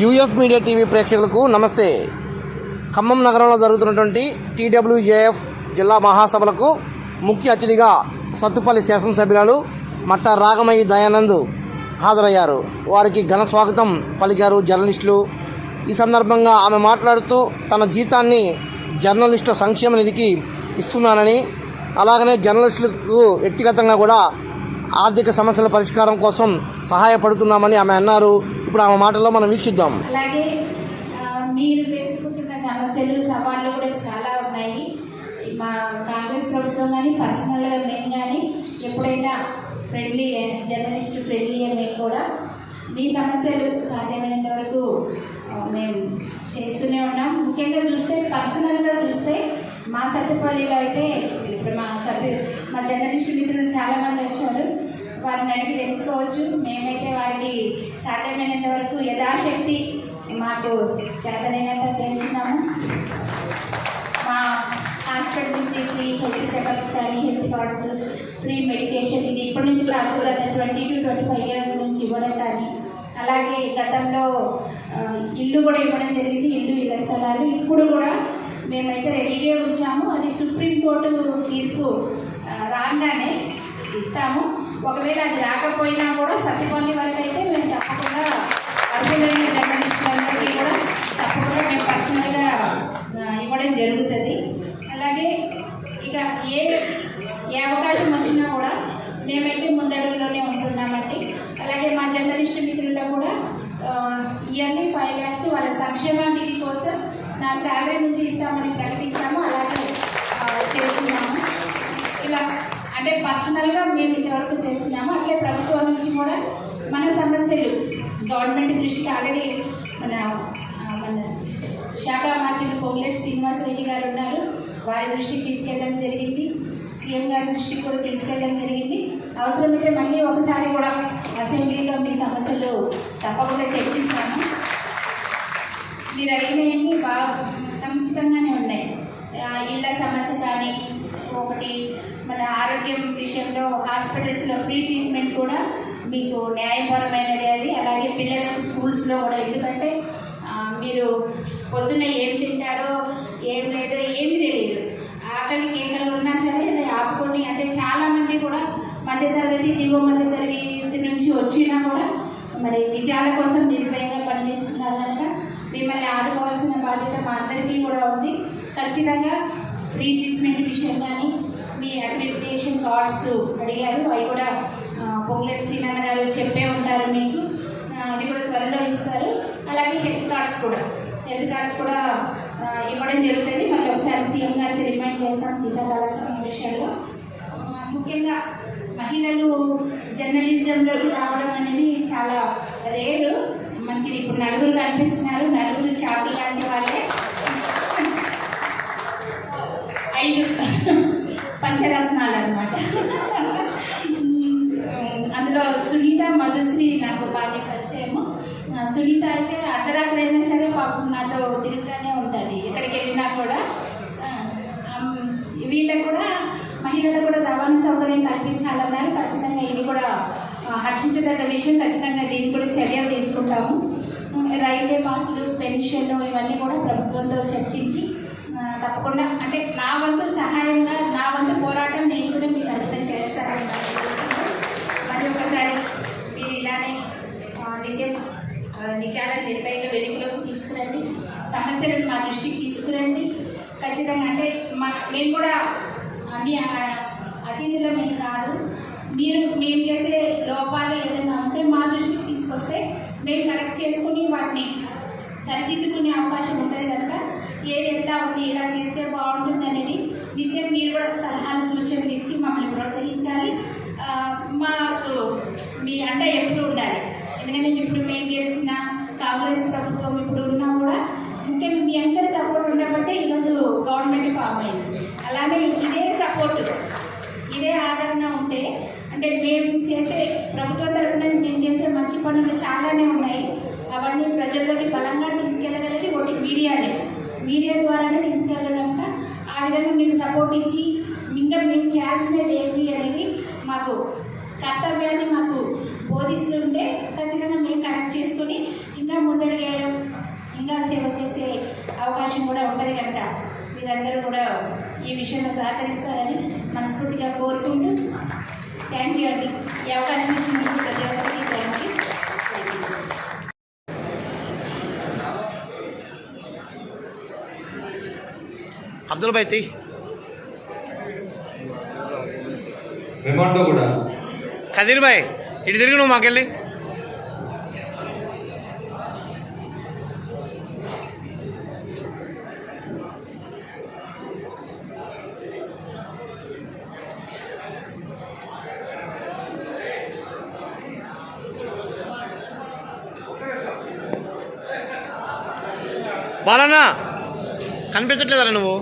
UF media TV ప్రేక్షకులకు నమస్తే. ఖమ్మం నగరంలో జరుగుతున్నటువంటి టీడబ్ల్యూజేఎఫ్ జిల్లా మహాసభలకు ముఖ్య అతిథిగా సత్తుపల్లి శాసనసభ్యురాలు మట్ట రాగమయ్య దయానంద్ హాజరయ్యారు. వారికి ఘన స్వాగతం పలికారు జర్నలిస్టులు. ఈ సందర్భంగా ఆమె మాట్లాడుతూ తన జీతాన్ని జర్నలిస్టు సంక్షేమ నిధికి ఇస్తున్నానని అలాగనే జర్నలిస్టులకు వ్యక్తిగతంగా కూడా ఆర్థిక సమస్యల పరిష్కారం కోసం సహాయపడుతున్నామని ఆమె అన్నారు. ఇప్పుడు ఆమె మాటల్లో మనం వీక్షిద్దాం. అలాగే మీరు ఎదుర్కొంటున్న సమస్యలు సవాళ్ళు కూడా చాలా ఉన్నాయి. మా కాంగ్రెస్ ప్రభుత్వం కానీ పర్సనల్గా మేము కానీ ఎప్పుడైనా ఫ్రెండ్లీ జర్నలిస్ట్ ఫ్రెండ్లీ మేము కూడా మీ సమస్యలు సాధ్యమైనంత వరకు మేము చేస్తూనే ఉన్నాం. ముఖ్యంగా చూస్తే పర్సనల్గా చూస్తే మా సత్తుపల్లిలో అయితే ఇప్పుడు మా సభ్యులు మా జర్నలిస్ట్ మిత్రులు చాలామంది వచ్చారు. వారిని అడిగి తెలుసుకోవచ్చు. మేమైతే వారికి సాధ్యమైనంత వరకు యథాశక్తి మాకు చేతనైనంత చేస్తున్నాము. మా హాస్పిటల్ నుంచి ఫ్రీ హెల్త్ చెకప్స్ కానీ హెల్త్ కార్డ్స్ ఫ్రీ మెడికేషన్ ఇది ఇప్పటి నుంచి కాకుండా twenty to twenty five years నుంచి ఇవ్వడం కానీ అలాగే గతంలో ఇల్లు కూడా ఇవ్వడం జరిగింది. ఇల్లు ఇళ్ళ స్థలాలు. ఇప్పుడు కూడా మేమైతే రెడీగా ఉంచాము. అది సుప్రీంకోర్టు తీర్పు రాగానే ఇస్తాము. ఒకవేళ అది రాకపోయినా కూడా సత్యపల్లి వరకు అయితే మేము తప్పకుండా అర్హులైన జర్నలిస్టులందరికీ కూడా తప్పకుండా మేము పర్సనల్గా ఇవ్వడం జరుగుతుంది. అలాగే ఇక ఏ ఏ అవకాశం వచ్చినా కూడా మేమైతే ముందడుగులోనే ఉంటున్నామండి. అలాగే మా జర్నలిస్ట్ మిత్రుల్లో కూడా ఇయర్లీ ఫైవ్ ల్యాక్స్ వాళ్ళ సంక్షేమ నిధి కోసం నా శాలరీ నుంచి ఇస్తామని ప్రకటించాము. అలాగే పర్సనల్గా మేము ఇంతవరకు చేస్తున్నాము. అట్లే ప్రభుత్వం నుంచి కూడా మన సమస్యలు గవర్నమెంట్ దృష్టికి ఆల్రెడీ మన మన శాఖ మార్కెట్ పొంగులేటి శ్రీనివాస్ రెడ్డి గారు ఉన్నారు. వారి దృష్టికి తీసుకెళ్ళడం జరిగింది. సీఎం గారి దృష్టికి కూడా తీసుకెళ్ళడం జరిగింది. అవసరమైతే మళ్ళీ ఒకసారి కూడా అసెంబ్లీలో మీ సమస్యలు తప్పకుండా చర్చిస్తాము. మీరు అడిగినవన్నీ బాగా సముచితంగానే ఉన్నాయి. ఇళ్ళ సమస్య కానీ ఒకటి మన ఆరోగ్యం విషయంలో హాస్పిటల్స్లో ఫ్రీ ట్రీట్మెంట్ కూడా మీకు న్యాయపరమైనది అది. అలాగే పిల్లలకు స్కూల్స్లో కూడా. ఎందుకంటే మీరు పొద్దున్న ఏం తింటారో ఏం లేదో ఏమి తెలియదు ఆకలి కేకలు ఉన్నా సరే అది ఆపుకొని అంటే చాలామంది కూడా మధ్య తరగతి దిగువ మధ్య తరగతి నుంచి వచ్చినా కూడా మరి నిజాల కోసం నిర్భయంగా పనిచేస్తున్నారు కనుక మిమ్మల్ని ఆదుకోవాల్సిన బాధ్యత మా అందరికీ కూడా ఉంది. ఖచ్చితంగా ఫ్రీ ట్రీట్మెంట్ విషయం కానీ మీ అక్రిడిటేషన్ కార్డ్స్ అడిగారు. అవి కూడా పొంగులేటి శ్రీనాన్న గారు చెప్పే ఉంటారు మీకు. అది కూడా త్వరలో ఇస్తారు. అలాగే హెల్త్ కార్డ్స్ కూడా. హెల్త్ కార్డ్స్ కూడా ఇవ్వడం జరుగుతుంది. మళ్ళీ ఒకసారి సీఎం గారికి రిమైండ్ చేస్తాం శీతాకాల సమావేశాల్లో. ముఖ్యంగా మహిళలు జర్నలిజంలోకి రావడం అనేది చాలా రేరు. మనకి ఇప్పుడు నలుగురు కనిపిస్తున్నారు. నలుగురు చాకులు లాంటి వాళ్ళే. పంచరత్నాలు అనమాట అందులో సునీత మధుశ్రీ నాకు బాగా పరిచయము. సునీత అయితే అర్ధరాత్రైనా సరే పాపం నాతో తిరుగుతూనే ఉంటుంది. ఎక్కడికి వెళ్ళినా కూడా. వీళ్ళకు కూడా మహిళలకు కూడా రవాణా సౌకర్యం కల్పించాలన్నారు. ఖచ్చితంగా ఇది కూడా హర్షించదగ్గ విషయం. ఖచ్చితంగా దీన్ని కూడా చర్యలు తీసుకుంటాము. రైల్వే పాసులు పెన్షన్లు ఇవన్నీ కూడా ప్రభుత్వంతో చర్చించి తప్పకుండా అంటే నా వంతు సహాయంగా నా వంతు పోరాటం నేను కూడా మీకు తరఫున చేస్తానని నాకు తెలుస్తుంది. మరి ఒకసారి మీరు ఇలానే ఆ, నిత్యం ఆ, నిజాలను నిర్భయంగా వెలుగులోకి తీసుకురండి సమస్యలను మా దృష్టికి తీసుకురండి. ఖచ్చితంగా అంటే మా మేము కూడా అన్ని ఆ- అతిథుల మేము కాదు. మీరు మేము చేసే లోపాలు ఏదైనా ఉంటే మా దృష్టికి తీసుకొస్తే మేము కరెక్ట్ చేసుకుని వాటిని సరిదిద్దుకునే అవకాశం ఉంటుంది కనుక ఏది ఎట్లా ఉంది ఇలా చేస్తే బాగుంటుంది అనేది నిత్యం మీరు కూడా సలహాలు సూచనలు ఇచ్చి మమ్మల్ని ప్రోత్సహించాలి. మాకు మీ అంట ఎప్పుడు ఉండాలి. ఎందుకంటే ఇప్పుడు మేము గెలిచిన కాంగ్రెస్ ప్రభుత్వం అందుకే మీ అందరి సపోర్ట్ ఉండబట్టే ఈరోజు గవర్నమెంట్ ఫామ్ అయింది. అలానే ఇదే సపోర్ట్ ఇదే ఆదరణ ఉంటే అంటే మేము చేసే ప్రభుత్వం తరపున మేము చేసే మంచి పనులు చాలానే ఉన్నాయి. అవన్నీ ప్రజల్లోకి బలంగా తీసుకెళ్ళగలిగి ఒకటి మీడియానే. మీడియా ద్వారానే తీసుకెళ్ళగలక ఆ విధంగా మీరు సపోర్ట్ ఇచ్చి ఇంకా మేము చేయాల్సినది ఏంటి అనేది మాకు కర్తవ్యాన్ని మాకు బోధిస్తుంటే ఖచ్చితంగా మేము కనెక్ట్ చేసుకుని ఇంకా ముందడుగేయడం ఇంకా సేవ చేసే అవకాశం కూడా ఉంటుంది కనుక మీరందరూ కూడా ఈ విషయంలో సహకరిస్తారని మనస్ఫూర్తిగా కోరుకుంటూ థ్యాంక్ యూ అండి. ఈ అవకాశం ఇచ్చినందుకు ప్రతి ఒక్కరికి థ్యాంక్ యూ అబ్దుల్ భాయ్ తీ మెమంటో కూడా. కదీర్ భాయ్ ఇటు తిరిగి నువ్వు మాకెళ్ళి. బాలన్నా కనిపించట్లేదా నువ్వు.